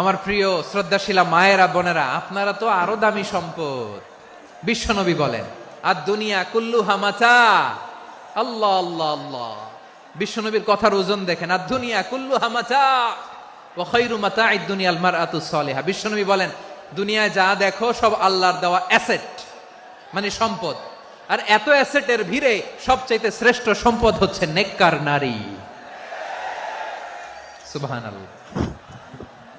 আমার প্রিয় শ্রদ্ধাশীলা মায়েরা, বোনেরা, আপনারা তো আরও দামি সম্পদ। বিশ্বনবী বলেন আর দুনিয়া কুল্লু হামাচা আল্লাহ আল্লাহ আল্লাহ। বিশ্বনবীর কথার ওজন দেখেন আর দুনিয়া কুল্লু হামাচা ও মাতা দুনিয়াল মার আতু সলেহা। বিশ্বনবী বলেন, দুনিয়ায় যা দেখো সব আল্লাহর দেওয়া অ্যাসেট মানে সম্পদ। আর এত অ্যাসেটের ভিড়ে সবচাইতে শ্রেষ্ঠ সম্পদ হচ্ছে নেককার নারী। সুবহান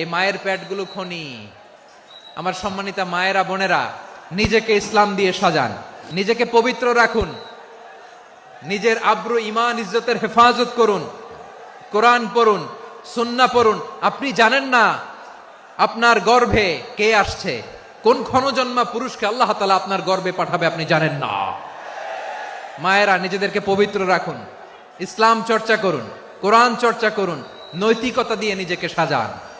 এই মায়ের পেটগুলো খনি। আমার সম্মানিতা মায়েরা, বোনেরা, নিজেকে ইসলাম দিয়ে সাজান, নিজেকে পবিত্র রাখুন, নিজের আব্রু ইমান ইজ্জতের হেফাজত করুন, কোরআন পড়ুন সুন্না পড়ুন। আপনি জানেন না আপনার গর্ভে কে আসছে, কোন ক্ষণজন্মা পুরুষকে আল্লাহ তালা আপনার গর্বে পাঠাবে আপনি জানেন না। মায়েরা, নিজেদেরকে পবিত্র রাখুন, ইসলাম চর্চা করুন, কোরআন চর্চা করুন, নৈতিকতা দিয়ে নিজেকে সাজান।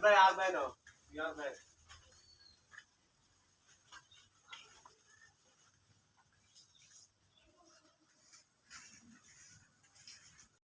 Siyempre, amen, oh. Amen.